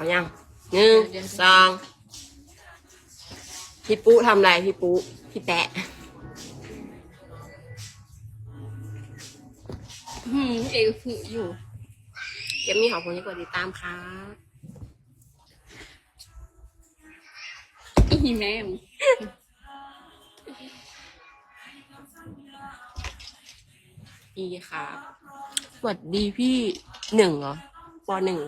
เอายังหนึ่งสองพี่ปุ๊ทำอะไรพี่ปุ๊พี่แปะอืมเอกคืออยู่เก็บมีของคนที่กดติดตามครับอีแม่มดีครับสวัสดีพี่หนึ่งเหรอปหนึ่ง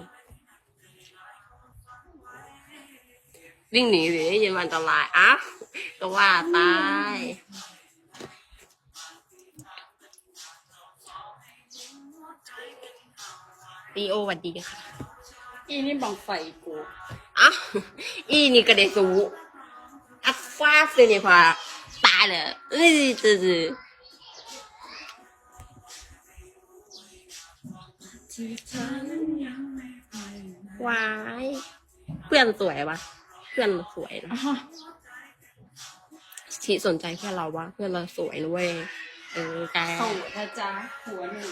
วิ่งหนีหรือได้ยินวันอันตรายอะก็ว่าตายดีโอวัสดีค่ะ อีนี่บังไฟกูอะอีนี่ก็ได้สูอะฟ้าเสียนี่ค่ะตายเลยเอ้ยจืดวาย เพื่อนสวยปะ เพื่อนสวยนะอะที่สนใจเพื่อนเราวะเพื่อนเราสวยนะเว้ยเออแกเขานะจ๊ะหัวหนึ่ง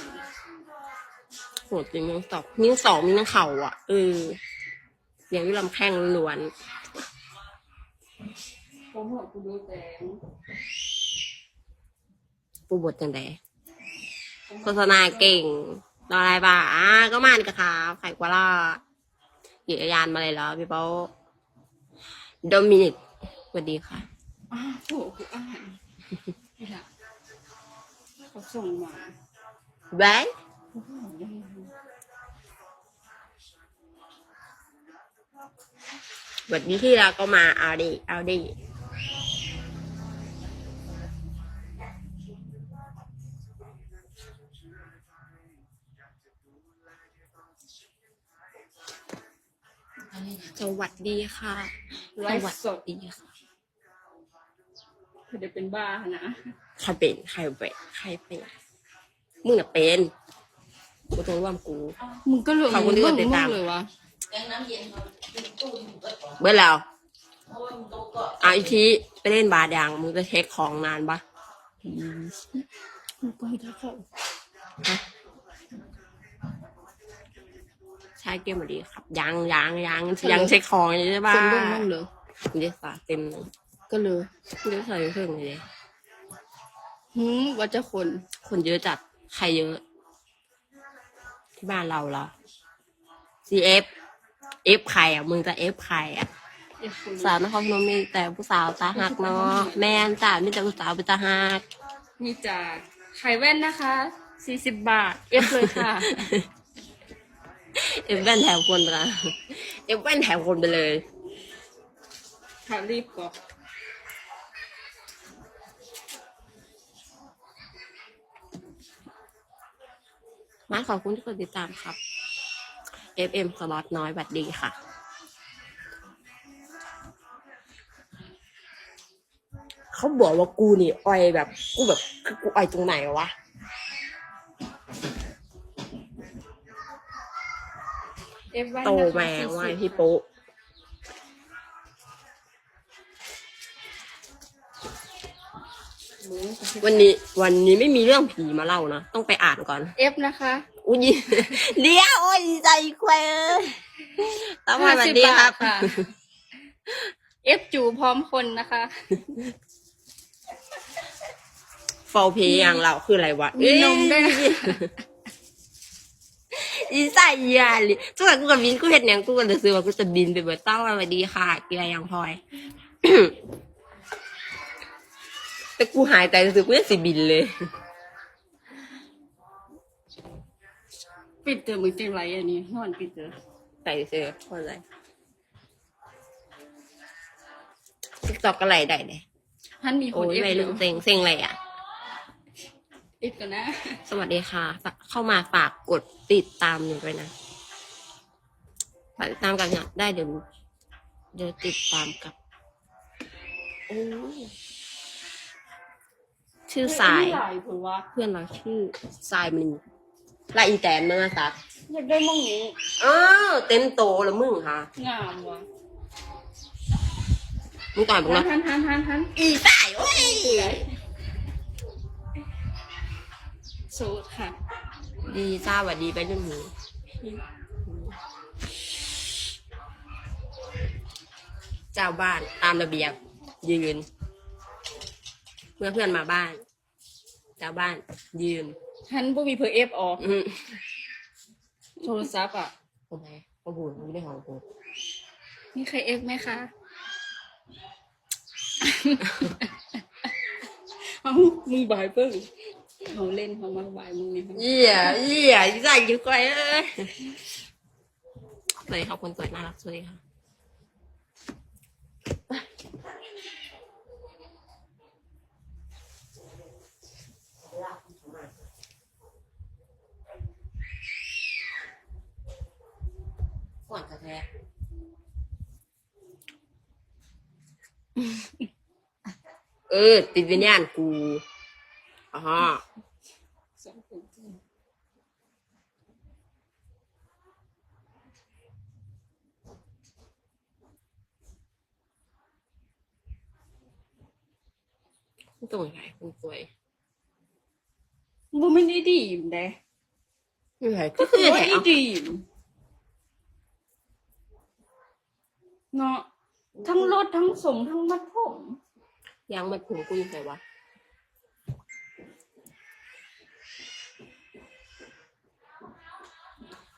โหดจริงนิ้วสองนิ้วสองมีทั้งเข่าอะเอออย่างที่ลำแข้งล้วนผมหัวกูดูแดงปูบทจังไดโฆษณาเก่งรออะไรบ้าอะก็มาดีกะครับไข่กวาล่าเหยียยานมาเลยเหรอพี่เป้า โดมินิกสวัสดีค่ะอ้าวโถกูอ่านนี่ละเขาส่งมาแบงโอ้โหยังไงสวัสดีที่เราก็มาเอาดิเอาดิ สวัสดีค่ะไลสฟ์วัสสด ดีค่ะเดี๋ยวเป็นบ้านะใครเป็นใครเป็นใครเป็นมึงอะเป็นกูต้องร่วมกู มึงก็เลยขอบคุณที่กดติดตามมึงเลยวะเบื่อแล้วเอาอีกทีไปเล่นบาสยังมึงจะเช็คของนานปะ มึงไปเถอะเขา ใช่เกมมาดีครับยังยังยังยังเช็คของอยู่ใช่ปะคนเบิ่งมั่งเลยมึงจะสาเต็มเลยก็เลยมึงจะใส่เครื่องเลยดิหืมว่าจะคน คนเยอะจัดใครเยอะ ที่บ้านเราเหรอ CF F ใครอะ มึงจะ F ใครอะไอ้คนสาวนครพนมมีแต่ผู้สาวตาหักเนาะแม่นจ้ามีแต่ผู้สาวเป็นตาหัก มีจากไข่แว่นนะคะสี่สิบบาท เอฟเลยค่ะ เอฟแว่นแถวคนละเอฟแว่นแถวคนไปเลยค่ะรีบก่อนมาขอบคุณที่กดติดตามครับ FM สล็อตน้อยบัดดีค่ะเขาบอกว่ากูนี่อ่อยแบบกูแบบคือกูอ่อยตรงไหนวะ เอฟแว่น โตนะคะแม่40ว่าพี่ปุ๊มึงวันนี้วันนี้ไม่มีเรื่องผีมาเล่านะ ต้องไปอ่านก่อน เอฟนะคะอุ้ยเดี๋ยวโอ้ยใจแควต้องมาสวัสดีครับ50าทค่ะเอฟจูพร้อมคนนะคะฟอลเพย์อย่างเราคืออะไรวะมีนมด้วยนะ อีใส่ยาเลยทุกคนกูกับบินกูเห็นอย่างกูก็เลยซื้อว่ากูจะบินไปเบิดต้องสวัสดีค่ะกีฬายังพลอย แต่กูหายใจรู้สึกกูจะสิบินเลย ปิดเจอมึงจริงไรอันนี้นอนปิดเจอใส่เสื้อเพราะอะไรทิกตอกก็ไหลได้เลยท่านมีคโอ้นยเอฟไม่อลืยู่มเซ็งเซ็งอะไรอะ เอฟกันนะ สวัสดีค่ะฝากเข้ามาฝากกดติดตามหนูด้วยนะฝากติดตามกันเนี่ยได้เดี๋ยวเดี๋ยวติดตามกับโอ้ยชื่อสาย ไม่หลายผัวะเพื่อนเราชื่อสายมันลายอีแตนมาสักอยากได้มั่งนี้อ้าวเต็มโตแล้วมึงค่ะงามวะมึงต่อยมึงทันะนทันทันทันทันอีสายโอ้ย สูตรค่ะ ดีจ้าหวัดดีไปรุ่นหนูจ้าบ้านตามระเบียบยืน เมื่อเพื่อนมาบ้าน เจ้าบ้าน ยืนฉันบ่มีเพอเอฟออก อืมโทรศัพท์อะ โอเคโอ้โหไม่ได้ของกูมีใครเอฟไหมคะเอามึงบายเพิ่ง เขาเล่นเขามาบายมึงเนี่ยเยี่ยเยี่ยใส่ยิ่งกว่าเอ้ยสวัสดีครับคนสวยน่ารักสวัสดีค่ะก่อนกาแฟเออ ติดวิญญาณกูอ๋อ สองคนจริง ตรงไหนคุณสวย บ่ไม่ได้ดีมเด้ไม่ไหนก็คือบ่ไหนได้เอาดีมเนาะทั้งรถทั้งสมทั้งมัดผมยังไม่ผมกูยังไงวะ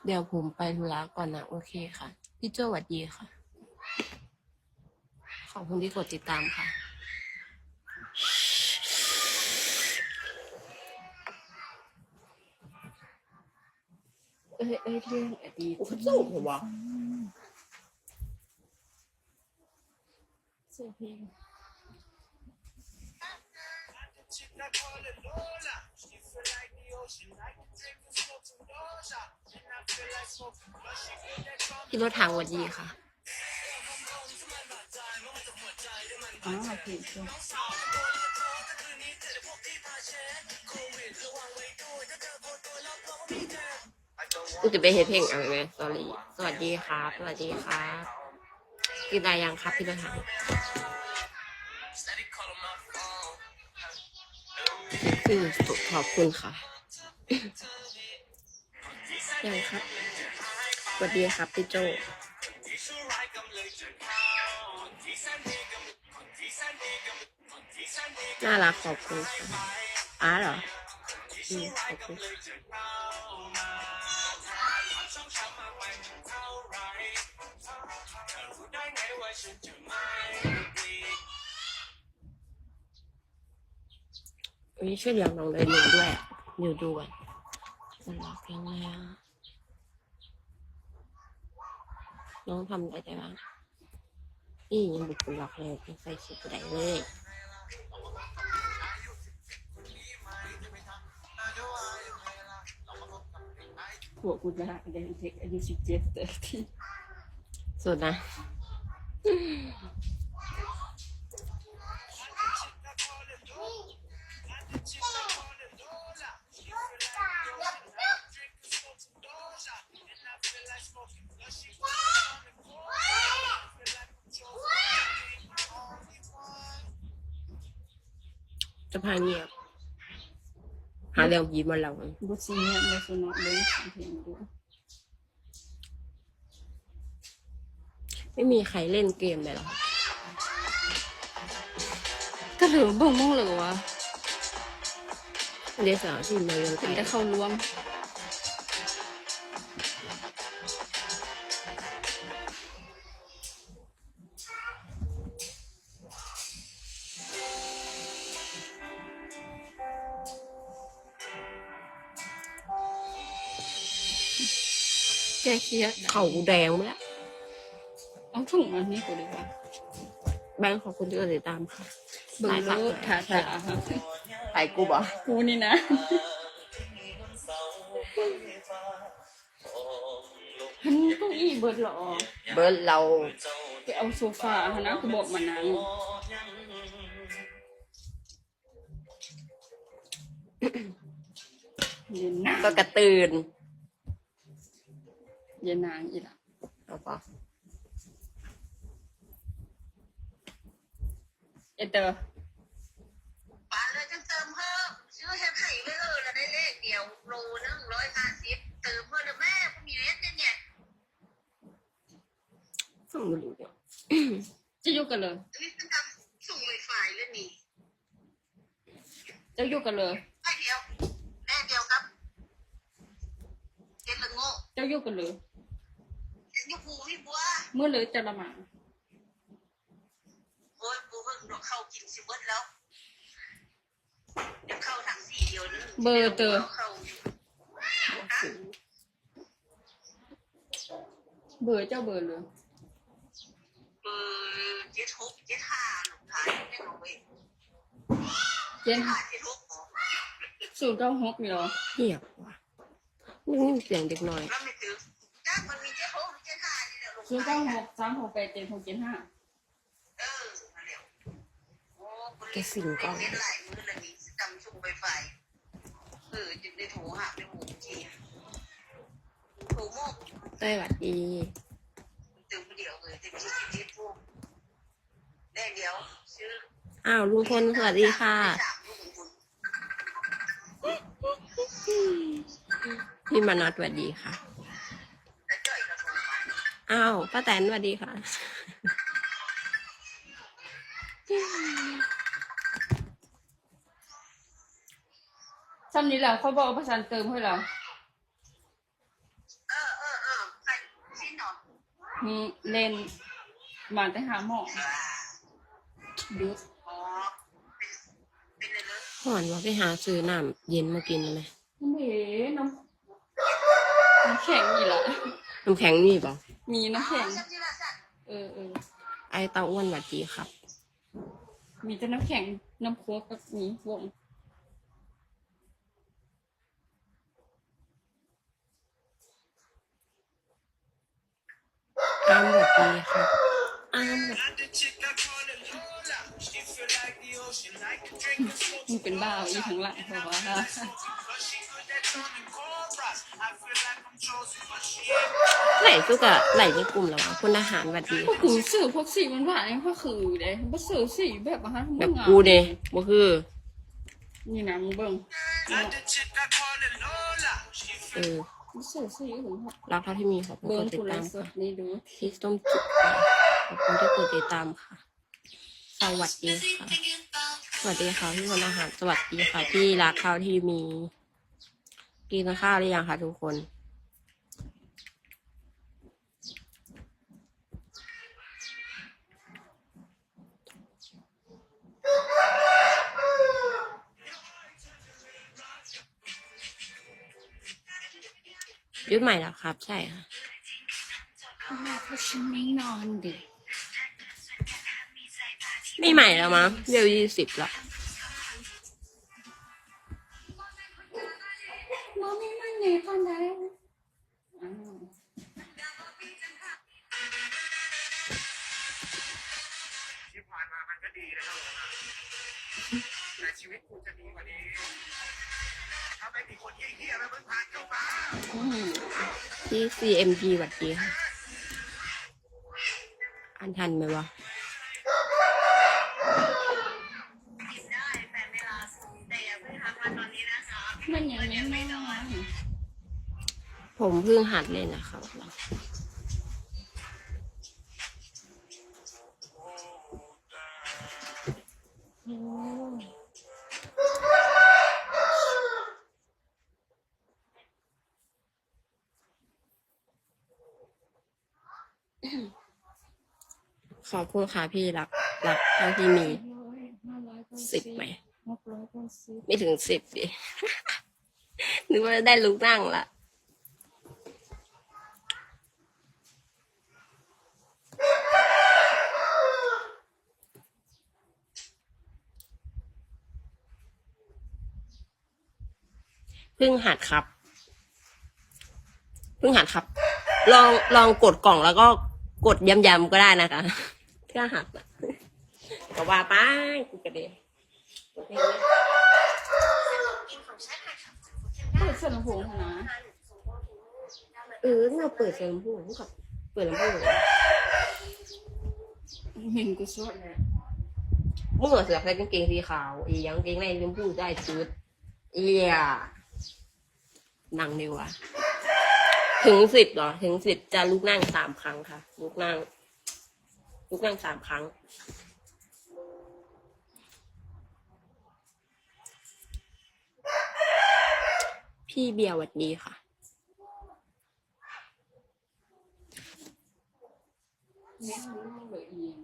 เดี๋ยวผมไปธุระก่อนนะ โอเคค่ะ พี่โจสวัสดีค่ะ ขอบคุณที่กดติดตามค่ะ อ้ยเอ้ยเรื่องอดีตโอ้โหสู้เหรอวะ เสียเพลง พี่รถทางสวัสดีค่ะ อ๋อเพลงช่วง กูจะไปเฮดเพลงอะไรสอรี่สวัสดีครับ สวัสดีครับกินอะไรยังครับพี่รถถังคือขอบคุณค่ะ ยังครับ สวัสดีครับพี่โจน่ารักขอบคุณค่ะอ้าเหรออืมขอบคุณ วันนี้ช่วยเลี้ยงน้องเลยหนึ่งด้วยเดี๋ยวดูก่อนมันรักยังไงอะน้องทำอะไรได้บ้างนี่ยังบุกคนรักเลยยังใส่ชุดใดเลยหัวกูจะเด็กเด็กอายุสิบเจ็ดแต่ที่สุดนะ จะพาเงียบหาเรื่องผีมาเรา บุษีเนี่ยมาสนอเลยเพลงดู ไม่มีใครเล่นเกมเลยเหรอ ก็เหลือเบิ่งมั่งเหลือวะเดี๋ยวสาวที่มาเรียนถึไก่งได้เข้ารวมแกเครียดเขาแดงไปแล้ว เอาถุงอันนี้กูดีกว่าแบงค์ขอบคุณที่กดติดตามค่ะเบิ่งโลดถาถาค่ะไปกูบอกกูนี่นะมันเก้าอี้เบิดเหรอเบิร์ดเราไปเอาโซฟาหนะกูบอกมานั่งเย็นนางก็กระตือนเย็นนางอีหละ เอาปะ เอเตอร์ปานเลยจังเติมเพิ่มชื่อแฮปไห่ไว้เลยแล้วได้เลขเดียวโลหนึ่งร้อยห้าสิบเติมเพิ่มเลยแม่ผมมีเลขเนี่ยเนี่ยฟังไม่รู้เนี่ยจะอยู่กันเลยอันนี้เป็นทำส่งไวไฟแล้วนี่จะอยู่กันเลยไอเดียวแม่เดียวครับเจ็ดละโง่จะอยู่กันเลยนี่ปูนี่บัวเมื่อเลยจะละหมาดโอ้ยปู เพิ่งเข้ากินสิเบิดแล้วเดี๋ยวเข้าทางสี่เดียวนึงเบอร์เตอเข้าอยู่เบอร์เจ้าเบอร์เลยเบอร์เจ็ดหกเจ็ดห้าหลงท้ายไม่เอาไว้เย็นห้าเจ็ดหกอ๋อศูนย์เก้าหกนี่เหรอเหียบว่ะนี่เสียงเด็กน้อยแล้วไม่ถึงจ้ามันมีเจ็ดหกเจ็ดห้านี่แหละลงศูนย์ท้าเก้ายหกสามหกแปดเจ็ดหกเจ็ดห้า เออมาแล้วโอ้คน แกสิงก่อนเล่นหลมือแล้วนี่จำส่งไวไฟเออจึงได้โทรหาไปหมู่ที่โทรโมกเต้หวัดดีเดียวเลยแต่ที่ชีวิตพวกได้เดียวชื่ออ้าวลุงพลสวัสดีค่ะพี่มานัดสวัสดีค่ะอ้าวป้าแตนสวัสดีค่ะ ซ้ำนี้แหละเขาบอกว่าประสานเติมให้เราเออเออเออใส่ชิ้นหนอมีเลนมาแต่หาหมออ่ายุดอ๋อเป็นเป็นเลยเลยหอนว่าไปหาซื้อน้ำเย็นมากินได้ไหมเอ๋น้ำน้ำแข็งอีกละน้ำแข็งนี่เปล่ามีน้ำแข็งอ๋อฉันจิราสัตว์เออเออ ไอเตาอ้วนสวัสดีครับ มีแต่น้ำแข็ง น้ำโค้กกับนี้วง อ้ามสวัส ดีครับอ้ามสวัสดีมันเป็นบ้าอีทั้งหลังเพราะว่าไหลสุกอะไหลในกลุ่มแล้ววะคุณอาหารสวัสดี พวกกูสื่อพวกสีมันหวานนี่ก็คือเด้บ่สื่อสีแบบอาหารแบบกูเดยบ่คือ นี่นะมึงเบิ่งเออบ่สื่อสีถึง รักเท่าที่มีขอบคุณเบิ่กงดติกูดไลตามฟ์สค่ะดนี่ดูที่ต้มจุกค่ะขอบคุณที่กดติดตามค่ะ สวัสดีค่ะ สวัสดีค่ะพี่คนอาหาร สวัสดีค่ะที่รักเท่าที่มี กินข้าวหรือยังคะทุกคน ยุดใหม่แล้วครับ ใช่ค่ะเพราะฉันไม่นอนดึกไม่ใหม่แล้วมั้งเร็วยี่สิบแล้วนอนไม่มันไงตอนใดอ้าวที่ผ่านมามันก็ดีนะครับแต่ชีวิตกูจะดีกว่านี้ ที่ CMG หวัดดีค่ะ อันทันไหมวะกินได้แต่เวลาสูงแต่อย่าเพิ่งทักมาตอนนี้นะคะมันยังไม่นอนผมเพิ่งหัดเล่นนะครับ ขอบคุณค่ะพี่รักรักเท่าที่มีสิบไหม ไม่ถึงสิบดินึกว่าได้ลุกนั่งละเพิ่งหัดครับเพิ่งหัดครับ ลองลองกดกล่องแล้วก็กดย้ำๆก็ได้นะคะ เพื่อหัดนะก็ว่าไป้ากูกระเด็นกดเพลงนี้กินของฉันค่ะเปิดเสื้อลำโพงนะเออเราเปิดเสียงลำโพงกับเปิดลำโพงเห็นกูสวดเลยมึงเหรอเสือใส่กางเกงสีขาวอีหยังกางเกงในชมพูได้ชุดเอียนั่งดีกว่าถึงสิบเหรอ ถึงสิบจะลุกนั่งสามครั้งค่ะ ลุกนั่ง ลุกนั่งสามครั้ง พี่เบียร์หวัดดีค่ะเนี่ยมันไม่เลือเอง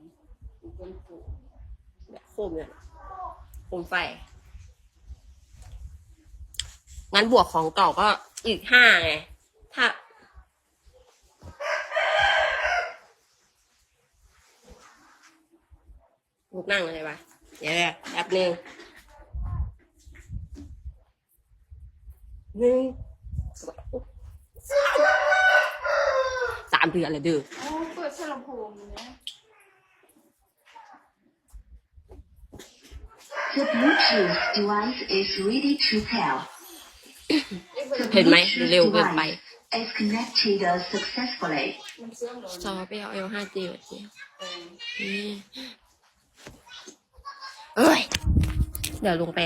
มันเป็นผูกแบบโคมเนี่ยโคมไฟ งั้นบวกของเก่าก็อีกห้าไง ถ้า ลุกนั่งเลยปะเดี๋ยวแป๊บหนึ่งหนึ่งสองสามเดือนเลยเดือโอ้เปิดฉลำโพงเนี่ย The Bluetooth device is ready to pair. เห็นไหมเร็วเกินไป is connected successfully. มันเสื่อมลงซอไปเอาเอลห้าจีแบบนี้เออนี่ เอ้ย เดี๋ยวลงไป